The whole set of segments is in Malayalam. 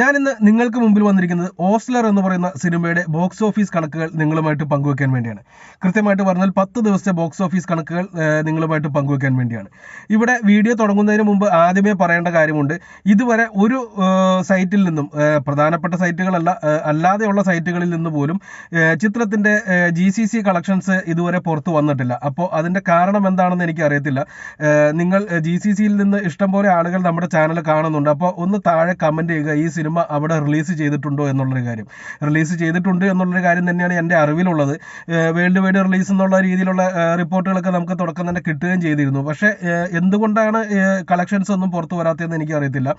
ഞാൻ ഇന്ന് നിങ്ങൾക്ക് മുമ്പിൽ വന്നിരിക്കുന്നത് ഓസ്ലർ എന്ന് പറയുന്ന സിനിമയുടെ ബോക്സ് ഓഫീസ് കണക്കുകൾ നിങ്ങളുമായിട്ട് പങ്കുവെക്കാൻ വേണ്ടിയാണ്. കൃത്യമായിട്ട് പറഞ്ഞാൽ പത്ത് ദിവസത്തെ ബോക്സ് ഓഫീസ് കണക്കുകൾ നിങ്ങളുമായിട്ട് പങ്കുവെക്കാൻ വേണ്ടിയാണ്. ഇവിടെ വീഡിയോ തുടങ്ങുന്നതിന് മുമ്പ് ആദ്യമേ പറയേണ്ട കാര്യമുണ്ട്. ഇതുവരെ ഒരു സൈറ്റിൽ നിന്നും പ്രധാനപ്പെട്ട സൈറ്റുകളല്ല അല്ലാതെയുള്ള സൈറ്റുകളിൽ നിന്ന് പോലും ചിത്രത്തിന്റെ ജി സി സി കളക്ഷൻസ് ഇതുവരെ പുറത്തു വന്നിട്ടില്ല. അപ്പോൾ അതിന്റെ കാരണം എന്താണെന്ന് എനിക്ക് അറിയത്തില്ല നിങ്ങൾ ജി സി സിയിൽ നിന്ന് ഇഷ്ടംപോലെ ആളുകൾ നമ്മുടെ ചാനൽ കാണുന്നുണ്ട്. അപ്പോൾ ഒന്ന് താഴെ കമന്റ് ചെയ്യുക ഈ സിനിമ അവിടെ റിലീസ് ചെയ്തിട്ടുണ്ടോ എന്നുള്ളൊരു കാര്യം. റിലീസ് ചെയ്തിട്ടുണ്ട് എന്നുള്ളൊരു കാര്യം തന്നെയാണ് എന്റെ അറിവിലുള്ളത്. വേൾഡ് വൈഡ് റിലീസ് എന്നുള്ള രീതിയിലുള്ള റിപ്പോർട്ടുകളൊക്കെ നമുക്ക് തുടക്കം തന്നെ കിട്ടുകയും ചെയ്തിരുന്നു. പക്ഷേ എന്തുകൊണ്ടാണ് കളക്ഷൻസ് ഒന്നും പുറത്തു വരാത്തതെന്ന് എനിക്ക് അറിയത്തില്ല.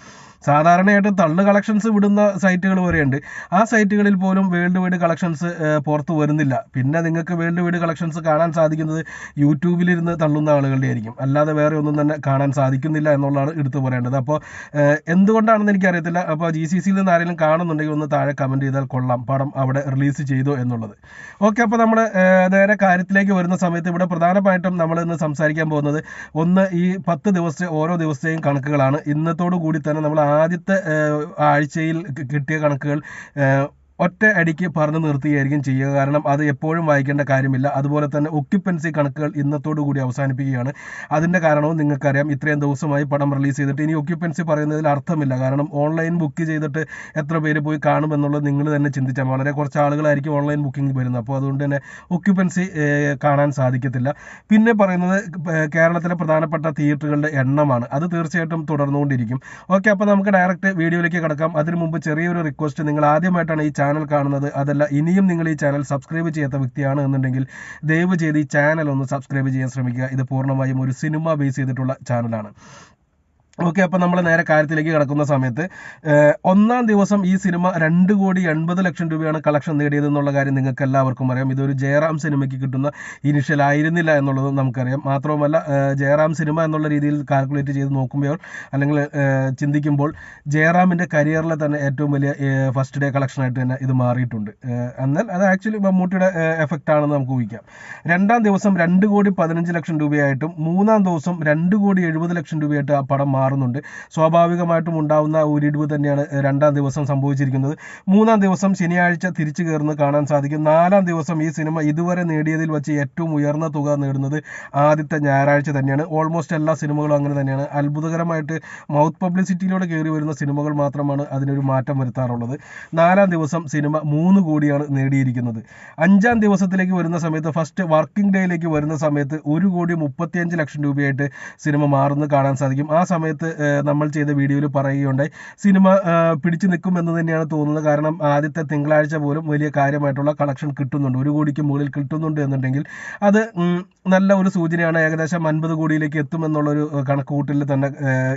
സാധാരണയായിട്ട് തള്ളു കളക്ഷൻസ് വിടുന്ന സൈറ്റുകൾ വരെയുണ്ട് ആ സൈറ്റുകളിൽ പോലും വേൾഡ് വൈഡ് കളക്ഷൻസ് പുറത്തു വരുന്നില്ല. പിന്നെ നിങ്ങൾക്ക് വേൾഡ് വൈഡ് കളക്ഷൻസ് കാണാൻ സാധിക്കുന്നത് യൂട്യൂബിലിരുന്ന് തള്ളുന്ന ആളുകളുടെ ആയിരിക്കും. അല്ലാതെ വേറെ ഒന്നും തന്നെ കാണാൻ സാധിക്കുന്നില്ല എന്നുള്ളതാണ് എടുത്തു പറയേണ്ടത്. അപ്പോൾ എന്തുകൊണ്ടാണെന്ന് എനിക്കറിയത്തില്ല. അപ്പോൾ ജി സി സിയിൽ നിന്ന് ആരെങ്കിലും കാണുന്നുണ്ടെങ്കിൽ ഒന്ന് താഴെ കമന്റ് ചെയ്താൽ കൊള്ളാം. പടം അവിടെ റിലീസ് ചെയ്തു എന്നുള്ളത്. ഓക്കെ അപ്പോൾ നമ്മൾ നേരെ കാര്യത്തിലേക്ക് വരുന്ന സമയത്ത് ഇവിടെ പ്രധാനമായിട്ടും നമ്മൾ ഇന്ന് സംസാരിക്കാൻ പോകുന്നത് ഒന്ന് ഈ പത്ത് ദിവസത്തെ ഓരോ ദിവസത്തെയും കണക്കുകളാണ്. ഇന്നത്തോടു കൂടി തന്നെ നമ്മൾ ആദ്യത്തെ ആഴ്ചയിൽ കിട്ടിയ കണക്കുകൾ ഒറ്റ അടിക്ക് പറഞ്ഞു നിർത്തുകയായിരിക്കും ചെയ്യുക. കാരണം അത് എപ്പോഴും വായിക്കേണ്ട കാര്യമില്ല. അതുപോലെ തന്നെ ഒക്യുപ്പൻസി കണക്കുകൾ ഇന്നത്തോടു കൂടി അവസാനിപ്പിക്കുകയാണ്. അതിന്റെ കാരണവും നിങ്ങൾക്കറിയാം. ഇത്രയും ദിവസമായി പടം റിലീസ് ചെയ്തിട്ട് ഇനി ഒക്യുപ്പൻസി പറയുന്നതിൽ അർത്ഥമില്ല. കാരണം ഓൺലൈൻ ബുക്ക് ചെയ്തിട്ട് എത്ര പേര് പോയി കാണുമെന്നുള്ളത് നിങ്ങൾ തന്നെ ചിന്തിച്ചാൽ വളരെ കുറച്ച് ആളുകളായിരിക്കും ഓൺലൈൻ ബുക്കിംഗ് വരുന്നത്. അപ്പോൾ അതുകൊണ്ട് തന്നെ ഒക്യുപ്പൻസി കാണാൻ സാധിക്കത്തില്ല. പിന്നെ പറയുന്നത് കേരളത്തിലെ പ്രധാനപ്പെട്ട തിയേറ്ററുകളുടെ എണ്ണമാണ്. അത് തീർച്ചയായിട്ടും തുടർന്നുകൊണ്ടിരിക്കും. ഓക്കെ അപ്പോൾ നമുക്ക് ഡയറക്റ്റ് വീഡിയോയിലേക്ക് കിടക്കാം. അതിനു മുമ്പ് ചെറിയൊരു റിക്വസ്റ്റ് നിങ്ങൾ ആദ്യമായിട്ടാണ് ഈ ചാനൽ കാണുന്നത് അതല്ല ഇനിയും നിങ്ങൾ ഈ ചാനൽ സബ്സ്ക്രൈബ് ചെയ്യാത്ത വ്യക്തിയാണ് എന്നുണ്ടെങ്കിൽ ദയവ് ചെയ്ത് ഈ ചാനൽ ഒന്ന് സബ്സ്ക്രൈബ് ചെയ്യാൻ ശ്രമിക്കുക. ഇത് പൂർണമായും ഒരു സിനിമ ബേസ് ചെയ്തിട്ടുള്ള ചാനലാണ് ഓക്കെ അപ്പോൾ നമ്മൾ നേരെ കാര്യത്തിലേക്ക് കിടക്കുന്ന സമയത്ത് ഒന്നാം ദിവസം ഈ സിനിമ രണ്ട് കോടി എൺപത് ലക്ഷം രൂപയാണ് കളക്ഷൻ നേടിയതെന്നുള്ള കാര്യം നിങ്ങൾക്ക് എല്ലാവർക്കും അറിയാം. ഇതൊരു ജയറാം സിനിമയ്ക്ക് കിട്ടുന്ന ഇനിഷ്യൽ ആയിരുന്നില്ല എന്നുള്ളതും നമുക്കറിയാം. മാത്രവുമല്ല ജയറാം സിനിമ എന്നുള്ള രീതിയിൽ കാൽക്കുലേറ്റ് ചെയ്ത് നോക്കുമ്പോൾ അല്ലെങ്കിൽ ചിന്തിക്കുമ്പോൾ ജയറാമിന്റെ കരിയറിലെ തന്നെ ഏറ്റവും വലിയ ഫസ്റ്റ് ഡേ കളക്ഷൻ ആയിട്ട് തന്നെ ഇത് മാറിയിട്ടുണ്ട്. എന്നാൽ അത് ആക്ച്വലി മമ്മൂട്ടിയുടെ എഫക്റ്റ് ആണെന്ന് നമുക്ക് ഊഹിക്കാം. രണ്ടാം ദിവസം രണ്ട് കോടി പതിനഞ്ച് ലക്ഷം രൂപയായിട്ടും മൂന്നാം ദിവസം രണ്ട് കോടി എഴുപത് ലക്ഷം രൂപയായിട്ട് ആ പടം മാറുന്നുണ്ട്. സ്വാഭാവികമായിട്ടും ഉണ്ടാവുന്ന ഒരിടിവ് തന്നെയാണ് രണ്ടാം ദിവസം സംഭവിച്ചിരിക്കുന്നത്. മൂന്നാം ദിവസം ശനിയാഴ്ച തിരിച്ചു കയറുന്നത് കാണാൻ സാധിക്കും. നാലാം ദിവസം ഈ സിനിമ ഇതുവരെ നേടിയതിൽ വെച്ച് ഏറ്റവും ഉയർന്ന തുക നേടുന്നത് ആദ്യത്തെ ഞായറാഴ്ച തന്നെയാണ്. ഓൾമോസ്റ്റ് എല്ലാ സിനിമകളും അങ്ങനെ തന്നെയാണ്. അത്ഭുതകരമായിട്ട് മൗത്ത് പബ്ലിസിറ്റിയിലൂടെ കയറി വരുന്ന സിനിമകൾ മാത്രമാണ് അതിനൊരു മാറ്റം വരുത്താറുള്ളത്. നാലാം ദിവസം സിനിമ മൂന്ന് കോടിയാണ് നേടിയിരിക്കുന്നത്. അഞ്ചാം ദിവസത്തിലേക്ക് വരുന്ന സമയത്ത് ഫസ്റ്റ് വർക്കിംഗ് ഡേയിലേക്ക് വരുന്ന സമയത്ത് ഒരു കോടി മുപ്പത്തിയഞ്ച് ലക്ഷം രൂപയായിട്ട് സിനിമ മാറുന്നത് കാണാൻ സാധിക്കും. ആ സമയത്ത് ഏഹ്, നമ്മൾ ചെയ്ത വീഡിയോയിൽ പറയുകയുണ്ടായി. സിനിമ പിടിച്ചു നിൽക്കും എന്ന് തന്നെയാണ് തോന്നുന്നത്. കാരണം ആദ്യത്തെ തിങ്കളാഴ്ച പോലും വലിയ കാര്യമായിട്ടുള്ള കളക്ഷൻ കിട്ടുന്നുണ്ട്. ഒരു കോടിക്ക് മുകളിൽ കിട്ടുന്നുണ്ട് എന്നുണ്ടെങ്കിൽ അത് നല്ല ഒരു സൂചനയാണ്. ഏകദേശം അൻപത് കോടിയിലേക്ക് എത്തുമെന്നുള്ളൊരു കണക്കുകൂട്ടിൽ തന്നെ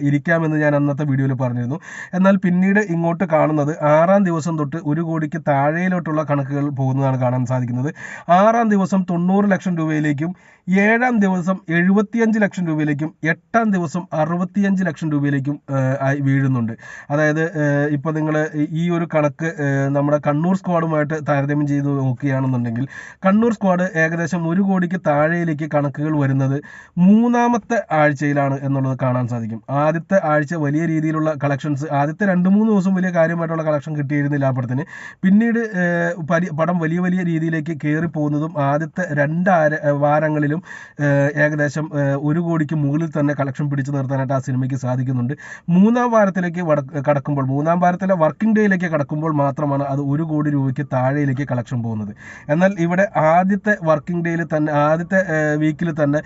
ഇരിക്കാമെന്ന് ഞാൻ അന്നത്തെ വീഡിയോയിൽ പറഞ്ഞിരുന്നു. എന്നാൽ പിന്നീട് ഇങ്ങോട്ട് കാണുന്നത് ആറാം ദിവസം തൊട്ട് ഒരു കോടിക്ക് താഴെയിലോട്ടുള്ള കണക്കുകൾ പോകുന്നതാണ് കാണാൻ സാധിക്കുന്നത്. ആറാം ദിവസം തൊണ്ണൂറ് ലക്ഷം രൂപയിലേക്കും ഏഴാം ദിവസം എഴുപത്തിയഞ്ച് ലക്ഷം രൂപയിലേക്കും എട്ടാം ദിവസം അറുപത്തിയഞ്ച് ലക്ഷം രൂപയിലേക്കും ആയി വീഴുന്നുണ്ട്. അതായത് ഇപ്പോൾ നിങ്ങൾ ഈ ഒരു കണക്ക് നമ്മുടെ കണ്ണൂർ സ്ക്വാഡുമായിട്ട് താരതമ്യം ചെയ്ത് നോക്കുകയാണെന്നുണ്ടെങ്കിൽ കണ്ണൂർ സ്ക്വാഡ് ഏകദേശം ഒരു കോടിക്ക് താഴെയിലേക്ക് കണക്കുകൾ വരുന്നത് മൂന്നാമത്തെ ആഴ്ചയിലാണ് എന്നുള്ളത് കാണാൻ സാധിക്കും. ആദ്യത്തെ ആഴ്ച വലിയ രീതിയിലുള്ള കളക്ഷൻസ് ആദ്യത്തെ രണ്ട് മൂന്ന് ദിവസം വലിയ കാര്യമായിട്ടുള്ള കളക്ഷൻ കിട്ടിയിരുന്നില്ല ആ പടത്തിന് പിന്നീട് പടം വലിയ വലിയ രീതിയിലേക്ക് കയറി പോകുന്നതും ആദ്യത്തെ രണ്ട് ആര- വാരങ്ങളിലും ഏകദേശം ഒരു കോടിക്ക് മുകളിൽ തന്നെ കളക്ഷൻ പിടിച്ചു നിർത്താനായിട്ട് ആ സിനിമയ്ക്ക് സാധിക്കുന്നുണ്ട്. മൂന്നാം വാരത്തിലേക്ക് കടക്കുമ്പോൾ മൂന്നാം വാരത്തിലെ വർക്കിംഗ് ഡേയിലേക്ക് കടക്കുമ്പോൾ മാത്രമാണ് അത് ഒരു കോടി രൂപയ്ക്ക് താഴെയിലേക്ക് കളക്ഷൻ പോകുന്നത്. എന്നാൽ ഇവിടെ ആദ്യത്തെ വർക്കിംഗ് ഡേയിൽ തന്നെ ആദ്യത്തെ വീക്കിൽ തന്നെ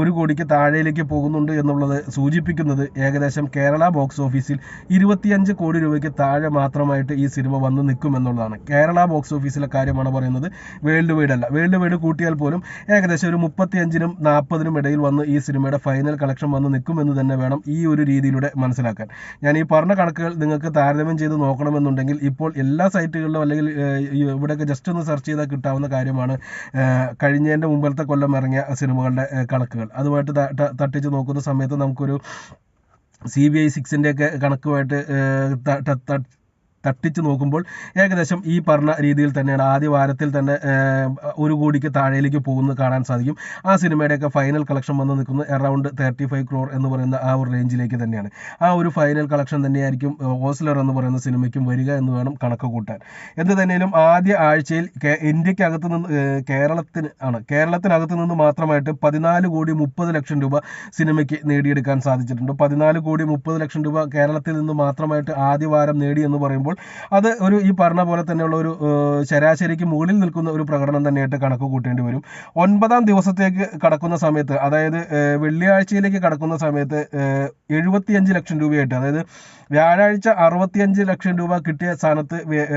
ഒരു കോടിക്ക് താഴെയിലേക്ക് പോകുന്നുണ്ട് എന്നുള്ളത് സൂചിപ്പിക്കുന്നത് ഏകദേശം കേരള ബോക്സ് ഓഫീസിൽ ഇരുപത്തിയഞ്ച് കോടി രൂപയ്ക്ക് താഴെ മാത്രമായിട്ട് ഈ സിനിമ വന്ന് നിൽക്കും എന്നുള്ളതാണ്. കേരള ബോക്സ് ഓഫീസിലെ കാര്യമാണ് പറയുന്നത് വേൾഡ് വൈഡ് അല്ല. വേൾഡ് വൈഡ് കൂട്ടിയാൽ പോലും ഏകദേശം ഒരു മുപ്പത്തിയഞ്ചിനും നാൽപ്പതിനും ഇടയിൽ വന്ന് ഈ സിനിമയുടെ ഫൈനൽ കളക്ഷൻ വന്ന് നിൽക്കുമെന്ന് തന്നെ വേണം ഈ ഒരു രീതിയിലൂടെ മനസ്സിലാക്കാൻ. ഞാൻ ഈ പറഞ്ഞ കണക്കുകൾ നിങ്ങൾക്ക് താരതമ്യം ചെയ്ത് നോക്കണമെന്നുണ്ടെങ്കിൽ ഇപ്പോൾ എല്ലാ സൈറ്റുകളിലും അല്ലെങ്കിൽ ഇവിടെയൊക്കെ ജസ്റ്റ് ഒന്ന് സെർച്ച് ചെയ്താൽ കിട്ടാവുന്ന കാര്യമാണ് കഴിഞ്ഞതിന്റെ മുമ്പത്തെ കൊല്ലം ഇറങ്ങിയ സിനിമകളുടെ കണക്കുകൾ. അതുമായിട്ട് തട്ടിച്ച് നോക്കുന്ന സമയത്ത് നമുക്കൊരു സി ബി ഐ സിക്സിന്റെയൊക്കെ കണക്കുമായിട്ട് തട്ടിച്ച് നോക്കുമ്പോൾ ഏകദേശം ഈ പറഞ്ഞ രീതിയിൽ തന്നെയാണ് ആദ്യ വാരത്തിൽ തന്നെ ഒരു കോടിക്ക് താഴേലേക്ക് പോകുന്നത് കാണാൻ സാധിക്കും. ആ സിനിമയുടെയൊക്കെ ഫൈനൽ കളക്ഷൻ വന്ന് നിൽക്കുന്നത് അറൗണ്ട് തേർട്ടി ഫൈവ് ക്രോർ എന്ന് പറയുന്ന ആ ഒരു റേഞ്ചിലേക്ക് തന്നെയാണ്. ആ ഒരു ഫൈനൽ കളക്ഷൻ തന്നെയായിരിക്കും ഹോസ്ലർ എന്ന് പറയുന്ന സിനിമയ്ക്കും വരിക എന്ന് വേണം കണക്ക് കൂട്ടാൻ. എന്ത് തന്നെയാലും ആദ്യ ആഴ്ചയിൽ ഇന്ത്യക്കകത്ത് നിന്ന് കേരളത്തിന് ആണ് കേരളത്തിനകത്ത് നിന്ന് മാത്രമായിട്ട് പതിനാല് കോടി മുപ്പത് ലക്ഷം രൂപ സിനിമയ്ക്ക് നേടിയെടുക്കാൻ സാധിച്ചിട്ടുണ്ട്. പതിനാല് കോടി മുപ്പത് ലക്ഷം രൂപ കേരളത്തിൽ നിന്ന് മാത്രമായിട്ട് ആദ്യ വാരം നേടി എന്ന് പറയുമ്പോൾ അത് ഒരു ഈ പറഞ്ഞ പോലെ തന്നെയുള്ള ഒരു ശരാശരിക്ക് മുകളിൽ നിൽക്കുന്ന ഒരു പ്രകടനം തന്നെയായിട്ട് കണക്ക് കൂട്ടേണ്ടി വരും. ഒൻപതാം ദിവസത്തേക്ക് കടക്കുന്ന സമയത്ത് അതായത് വെള്ളിയാഴ്ചയിലേക്ക് കടക്കുന്ന സമയത്ത് എഴുപത്തിയഞ്ച് ലക്ഷം രൂപയായിട്ട് അതായത് വ്യാഴാഴ്ച അറുപത്തിയഞ്ച് ലക്ഷം രൂപ കിട്ടിയ സ്ഥാനത്ത്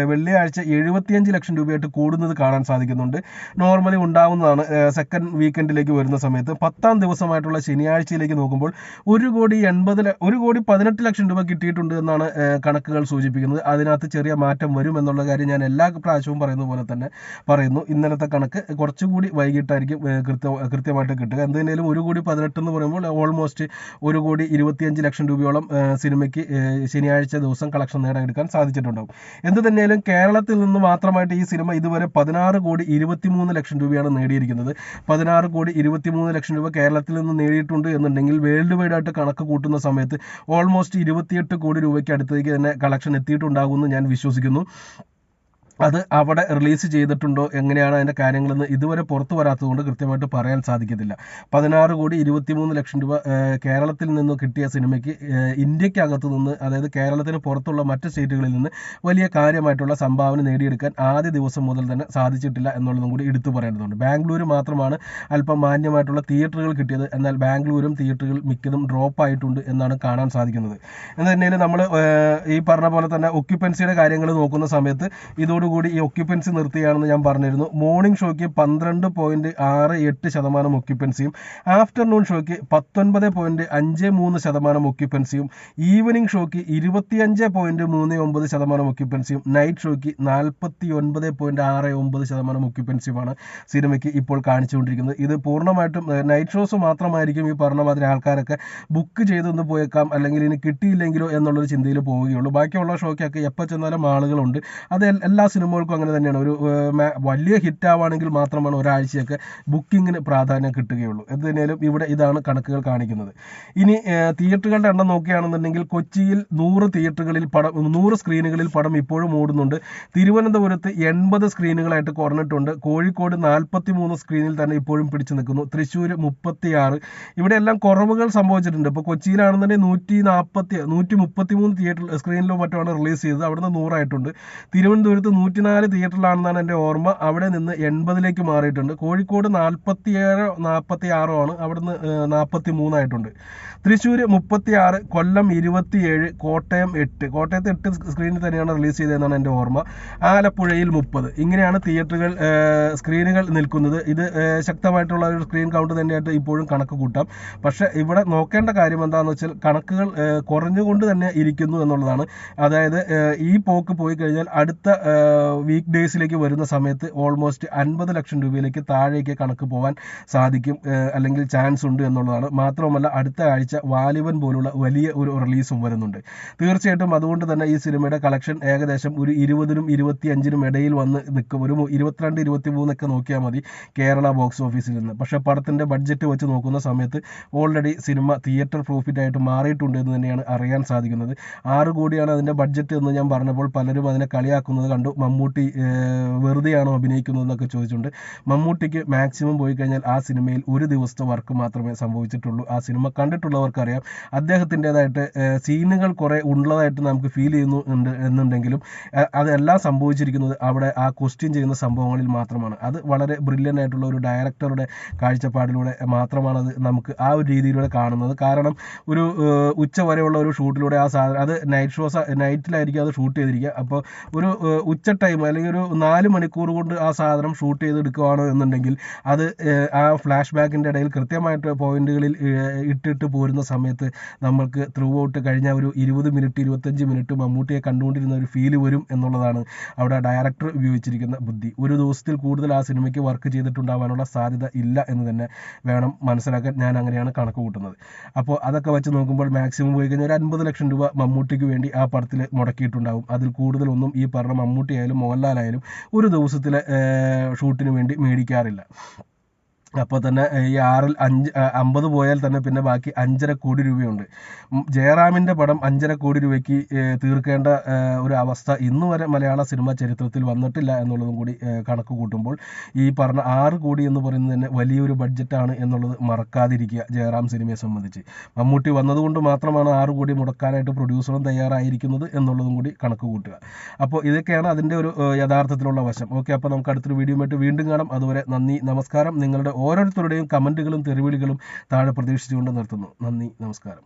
വെള്ളിയാഴ്ച എഴുപത്തിയഞ്ച് ലക്ഷം രൂപയായിട്ട് കൂടുന്നത് കാണാൻ സാധിക്കുന്നുണ്ട്. നോർമലി ഉണ്ടാവുന്നതാണ് സെക്കൻഡ് വീക്കെൻഡിലേക്ക് വരുന്ന സമയത്ത്. പത്താം ദിവസമായിട്ടുള്ള ശനിയാഴ്ചയിലേക്ക് നോക്കുമ്പോൾ ഒരു കോടി എൺപത് ഒരു കോടി പതിനെട്ട് ലക്ഷം രൂപ കിട്ടിയിട്ടുണ്ട് എന്നാണ് കണക്കുകൾ സൂചിപ്പിക്കുന്നത്. അതിനകത്ത് ചെറിയ മാറ്റം വരും എന്നുള്ള കാര്യം ഞാൻ എല്ലാ പ്രാവശ്യവും പറയുന്ന പോലെ തന്നെ പറയുന്നു. ഇന്നലത്തെ കണക്ക് കുറച്ചുകൂടി വൈകിട്ടായിരിക്കും കൃത്യ കൃത്യമായിട്ട് കിട്ടുക. എന്തിനേലും ഒരു കോടി പതിനെട്ട് എന്ന് പറയുമ്പോൾ ഓൾമോസ്റ്റ് ഒരു കോടി ഇരുപത്തിയഞ്ച് ലക്ഷം രൂപയോളം സിനിമയ്ക്ക് ശനിയാഴ്ച ദിവസം കളക്ഷൻ നേടിയെടുക്കാൻ സാധിച്ചിട്ടുണ്ടാവും. എന്ത് തന്നെയാലും കേരളത്തിൽ നിന്ന് മാത്രമായിട്ട് ഈ സിനിമ ഇതുവരെ പതിനാറ് കോടി ഇരുപത്തിമൂന്ന് ലക്ഷം രൂപയാണ് നേടിയിരിക്കുന്നത്. പതിനാറ് കോടി ഇരുപത്തിമൂന്ന് ലക്ഷം രൂപ കേരളത്തിൽ നിന്ന് നേടിയിട്ടുണ്ട് എന്നുണ്ടെങ്കിൽ വേൾഡ് വൈഡ് ആയിട്ട് കണക്ക് കൂട്ടുന്ന സമയത്ത് ഓൾമോസ്റ്റ് ഇരുപത്തിയെട്ട് കോടി രൂപയ്ക്ക് അടുത്തേക്ക് തന്നെ കളക്ഷൻ എത്തിയിട്ടുണ്ടാകുമെന്ന് ഞാൻ വിശ്വസിക്കുന്നു. അത് അവിടെ റിലീസ് ചെയ്തിട്ടുണ്ടോ? എങ്ങനെയാണ് അതിന്റെ കാര്യങ്ങളെന്ന് ഇതുവരെ പുറത്തു വരാത്തതുകൊണ്ട് കൃത്യമായിട്ട് പറയാൻ സാധിക്കത്തില്ല. പതിനാറ് കോടി ഇരുപത്തിമൂന്ന് ലക്ഷം രൂപ കേരളത്തിൽ നിന്ന് കിട്ടിയ സിനിമയ്ക്ക് ഇന്ത്യക്കകത്തു നിന്ന് അതായത് കേരളത്തിന് പുറത്തുള്ള മറ്റ് സ്റ്റേറ്റുകളിൽ നിന്ന് വലിയ കാര്യമായിട്ടുള്ള സംഭാവന നേടിയെടുക്കാൻ ആദ്യ ദിവസം മുതൽ തന്നെ സാധിച്ചിട്ടില്ല എന്നുള്ളതും കൂടി എടുത്തു പറയേണ്ടതുണ്ട്. ബാംഗ്ലൂർ മാത്രമാണ് അല്പം മാന്യമായിട്ടുള്ള തിയേറ്ററുകൾ കിട്ടിയത്. എന്നാൽ ബാംഗ്ലൂരും തിയേറ്ററുകൾ മിക്കതും ഡ്രോപ്പ് ആയിട്ടുണ്ട് എന്നാണ് കാണാൻ സാധിക്കുന്നത്. എന്ന് തന്നെയാണ് നമ്മൾ ഈ പറഞ്ഞ പോലെ തന്നെ ഒക്യുപ്പൻസിയുടെ കാര്യങ്ങൾ നോക്കുന്ന സമയത്ത് ഇതോടുകൂടി ഈ ഒക്യുപ്പൻസി നിർത്തുകയാണെന്ന് ഞാൻ പറഞ്ഞിരുന്നു. മോർണിംഗ് ഷോയ്ക്ക് പന്ത്രണ്ട് പോയിന്റ് ആറ് എട്ട് ശതമാനം ഒക്യുപ്പൻസിയും ആഫ്റ്റർനൂൺ ഷോയ്ക്ക് പത്തൊൻപത് പോയിന്റ് അഞ്ച് മൂന്ന് ശതമാനം ഒക്യുപ്പൻസിയും ഈവനിംഗ് ഷോയ്ക്ക് ഇരുപത്തിയഞ്ച് പോയിന്റ് മൂന്ന് ഒമ്പത് ശതമാനം ഒക്യുപ്പൻസിയും നൈറ്റ് ഷോയ്ക്ക് നാൽപ്പത്തി ഒൻപത് പോയിന്റ് ആറ് ഒമ്പത് ശതമാനം ഒക്യുപ്പൻസിയുമാണ് സിനിമയ്ക്ക് ഇപ്പോൾ കാണിച്ചുകൊണ്ടിരിക്കുന്നത്. ഇത് പൂർണമായിട്ടും നൈറ്റ് ഷോസ് മാത്രമായിരിക്കും ഈ പറഞ്ഞ മാതിരി ആൾക്കാരൊക്കെ ബുക്ക് ചെയ്തൊന്ന് പോയേക്കാം അല്ലെങ്കിൽ ഇനി കിട്ടിയില്ലെങ്കിലോ എന്നുള്ളൊരു ചിന്തയിൽ പോവുകയുള്ളൂ. ബാക്കിയുള്ള ഷോയ്ക്കൊക്കെ എപ്പോൾ ചെന്നാലും ആളുകളുണ്ട്. അത് എല്ലാ സിനിമകൾക്കും അങ്ങനെ തന്നെയാണ്. ഒരു വലിയ ഹിറ്റ് ആവുകയാണെങ്കിൽ മാത്രമാണ് ഒരാഴ്ചയൊക്കെ ബുക്കിങ്ങിന് പ്രാധാന്യം കിട്ടുകയുള്ളൂ. എന്ത് തന്നെയാലും ഇവിടെ ഇതാണ് കണക്കുകൾ കാണിക്കുന്നത്. ഇനി തിയേറ്ററുകളുടെ എണ്ണം നോക്കുകയാണെന്നുണ്ടെങ്കിൽ കൊച്ചിയിൽ നൂറ് തിയേറ്ററുകളിൽ പടം നൂറ് സ്ക്രീനുകളിൽ പടം ഇപ്പോഴും ഓടുന്നുണ്ട്. തിരുവനന്തപുരത്ത് എൺപത് സ്ക്രീനുകളായിട്ട് കുറഞ്ഞിട്ടുണ്ട്. കോഴിക്കോട് നാൽപ്പത്തി മൂന്ന് സ്ക്രീനിൽ തന്നെ ഇപ്പോഴും പിടിച്ചു നിൽക്കുന്നു. തൃശ്ശൂർ മുപ്പത്തിയാറ്. ഇവിടെ എല്ലാം കുറവുകൾ സംഭവിച്ചിട്ടുണ്ട്. ഇപ്പോൾ കൊച്ചിയിലാണെന്നുണ്ടെങ്കിൽ നൂറ്റി നാൽപ്പത്തി നൂറ്റി മുപ്പത്തി മൂന്ന് തിയേറ്റർ സ്ക്രീനിലോ മറ്റോ ആണ് റിലീസ് ചെയ്തത്. അവിടുന്ന് നൂറായിട്ടുണ്ട്. തിരുവനന്തപുരത്ത് നൂറ്റിനാല് തിയേറ്ററിലാണെന്നാണ് എന്റെ ഓർമ്മ. അവിടെ നിന്ന് എൺപതിലേക്ക് മാറിയിട്ടുണ്ട്. കോഴിക്കോട് നാൽപ്പത്തിയേഴോ നാൽപ്പത്തി ആറോ ആണ്. അവിടുന്ന് നാൽപ്പത്തി മൂന്നായിട്ടുണ്ട് തൃശ്ശൂർ മുപ്പത്തി ആറ് കൊല്ലം ഇരുപത്തിയേഴ് കോട്ടയം എട്ട്. കോട്ടയത്ത് എട്ട് സ്ക്രീനിൽ തന്നെയാണ് റിലീസ് ചെയ്തതെന്നാണ് എന്റെ ഓർമ്മ. ആലപ്പുഴയിൽ മുപ്പത്. ഇങ്ങനെയാണ് തിയേറ്ററുകൾ സ്ക്രീനുകൾ നിൽക്കുന്നത്. ഇത് ശക്തമായിട്ടുള്ള ഒരു സ്ക്രീൻ കൗണ്ട് തന്നെയായിട്ട് ഇപ്പോഴും കണക്ക് കൂട്ടാം. പക്ഷേ ഇവിടെ നോക്കേണ്ട കാര്യം എന്താണെന്ന് വെച്ചാൽ കണക്കുകൾ കുറഞ്ഞുകൊണ്ട് തന്നെ ഇരിക്കുന്നു എന്നുള്ളതാണ്. അതായത് ഈ പോക്ക് പോയി കഴിഞ്ഞാൽ അടുത്ത വീക്ക് ഡേയ്സിലേക്ക് വരുന്ന സമയത്ത് ഓൾമോസ്റ്റ് അൻപത് ലക്ഷം രൂപയിലേക്ക് താഴേക്ക് കണക്ക് പോകാൻ സാധിക്കും അല്ലെങ്കിൽ ചാൻസ് ഉണ്ട് എന്നുള്ളതാണ്. മാത്രമല്ല അടുത്ത ആഴ്ച വാലിവൻ പോലുള്ള വലിയ ഒരു റിലീസും വരുന്നുണ്ട്. തീർച്ചയായിട്ടും അതുകൊണ്ട് തന്നെ ഈ സിനിമയുടെ കളക്ഷൻ ഏകദേശം ഒരു ഇരുപതിനും ഇരുപത്തിയഞ്ചിനും ഇടയിൽ വന്ന് നിൽക്കും ഒരു ഇരുപത്തിരണ്ട് ഇരുപത്തി മൂന്നൊക്കെ നോക്കിയാൽ മതി കേരള ബോക്സ് ഓഫീസിൽ നിന്ന്. പക്ഷേ പടത്തിന്റെ ബഡ്ജറ്റ് വെച്ച് നോക്കുന്ന സമയത്ത് ഓൾറെഡി സിനിമ തിയേറ്റർ പ്രോഫിറ്റ് ആയിട്ട് മാറിയിട്ടുണ്ട് എന്ന് തന്നെയാണ് അറിയാൻ സാധിക്കുന്നത്. ആറ് കോടിയാണ് അതിന്റെ ബഡ്ജറ്റ് എന്ന് ഞാൻ പറഞ്ഞപ്പോൾ പലരും അതിനെ കളിയാക്കുന്നത് കണ്ടു. മമ്മൂട്ടി വെറുതെയാണോ അഭിനയിക്കുന്നത് എന്നൊക്കെ ചോദിച്ചിട്ടുണ്ട്. മമ്മൂട്ടിക്ക് മാക്സിമം പോയി കഴിഞ്ഞാൽ ആ സിനിമയിൽ ഒരു ദിവസത്തെ വർക്ക് മാത്രമേ സംഭവിച്ചിട്ടുള്ളൂ. ആ സിനിമ കണ്ടിട്ടുള്ളവർക്കറിയാം. അദ്ദേഹത്തിന്റെതായിട്ട് സീനുകൾ കുറേ ഉള്ളതായിട്ട് നമുക്ക് ഫീൽ ചെയ്യുന്നു എന്നുണ്ടെങ്കിലും അതെല്ലാം സംഭവിച്ചിരിക്കുന്നത് അവിടെ ആ ക്വസ്റ്റ്യൻ ചെയ്യുന്ന സംഭവങ്ങളിൽ മാത്രമാണ്. അത് വളരെ ബ്രില്യന്റ് ആയിട്ടുള്ള ഒരു ഡയറക്ടറുടെ കാഴ്ചപ്പാടിലൂടെ മാത്രമാണ് അത് നമുക്ക് ആ ഒരു രീതിയിലൂടെ കാണുന്നത്. കാരണം ഒരു ഉച്ച വരെയുള്ള ഒരു ഷൂട്ടിലൂടെ ആ സാധനം അത് നൈറ്റ് ഷോസ് നൈറ്റിലായിരിക്കും അത് ഷൂട്ട് ചെയ്തിരിക്കുക. അപ്പോൾ ഒരു ഏഹ്, ടൈം അല്ലെങ്കിൽ ഒരു നാല് മണിക്കൂർ കൊണ്ട് ആ സാധനം ഷൂട്ട് ചെയ്തെടുക്കുകയാണോ എന്നുണ്ടെങ്കിൽ അത് ആ ഫ്ലാഷ് ബാക്കിന്റെ ഇടയിൽ കൃത്യമായിട്ട് പോയിന്റുകളിൽ ഇട്ടിട്ട് പോരുന്ന സമയത്ത് നമ്മൾക്ക് ത്രൂ ഔട്ട് കഴിഞ്ഞ ഒരു ഇരുപത് മിനിറ്റ് ഇരുപത്തഞ്ച് മിനിറ്റ് മമ്മൂട്ടിയെ കണ്ടുകൊണ്ടിരുന്ന ഒരു ഫീൽ വരും എന്നുള്ളതാണ് അവിടെ ഡയറക്ടർ ഉപയോഗിച്ചിരിക്കുന്ന ബുദ്ധി. ഒരു ദിവസത്തിൽ കൂടുതൽ ആ സിനിമയ്ക്ക് വർക്ക് ചെയ്തിട്ടുണ്ടാവാനുള്ള സാധ്യത ഇല്ല എന്ന് തന്നെ വേണം മനസ്സിലാക്കാൻ ഞാൻ അങ്ങനെയാണ് കണക്ക് കൂട്ടുന്നത്. അപ്പോൾ അതൊക്കെ വെച്ച് നോക്കുമ്പോൾ മാക്സിമം പോയി കഴിഞ്ഞാൽ ഒരു അൻപത് ലക്ഷം രൂപ മമ്മൂട്ടിക്ക് വേണ്ടി ആ പടത്തിൽ മുടക്കിയിട്ടുണ്ടാവും. അതിൽ കൂടുതലൊന്നും ഈ പറഞ്ഞ മമ്മൂട്ടി ആയാലും മോഹൻലാലായാലും ഒരു ദിവസത്തിലെ ഷൂട്ടിന് വേണ്ടി മേടിക്കാറില്ല. അപ്പോൾ തന്നെ ഈ ആറിൽ അഞ്ച് അമ്പത് പോയാൽ തന്നെ പിന്നെ ബാക്കി അഞ്ചര കോടി രൂപയുണ്ട്. ജയറാമിന്റെ പടം അഞ്ചര കോടി രൂപയ്ക്ക് തീർക്കേണ്ട ഒരു അവസ്ഥ ഇന്ന് വരെ മലയാള സിനിമാ ചരിത്രത്തിൽ വന്നിട്ടില്ല എന്നുള്ളതും കൂടി കണക്ക് കൂട്ടുമ്പോൾ ഈ പറഞ്ഞ ആറ് കോടി എന്ന് പറയുന്നത് തന്നെ വലിയൊരു ബഡ്ജറ്റാണ് എന്നുള്ളത് മറക്കാതിരിക്കുക ജയറാം സിനിമയെ സംബന്ധിച്ച്. മമ്മൂട്ടി വന്നതുകൊണ്ട് മാത്രമാണ് ആറ് കോടി മുടക്കാനായിട്ട് പ്രൊഡ്യൂസറും തയ്യാറായിരിക്കുന്നത് എന്നുള്ളതും കൂടി കണക്ക് കൂട്ടുക. അപ്പോൾ ഇതൊക്കെയാണ് അതിന്റെ ഒരു യഥാർത്ഥത്തിലുള്ള വശം. ഓക്കെ അപ്പോൾ നമുക്ക് അടുത്തൊരു വീഡിയോ വീണ്ടും കാണാം. അതുവരെ നന്ദി നമസ്കാരം. നിങ്ങളുടെ ഓരോരുത്തരുടെയും കമന്റുകളും തെറിവിളികളും താഴെ പ്രതീക്ഷിച്ചുകൊണ്ട് നിർത്തുന്നു. നന്ദി നമസ്കാരം.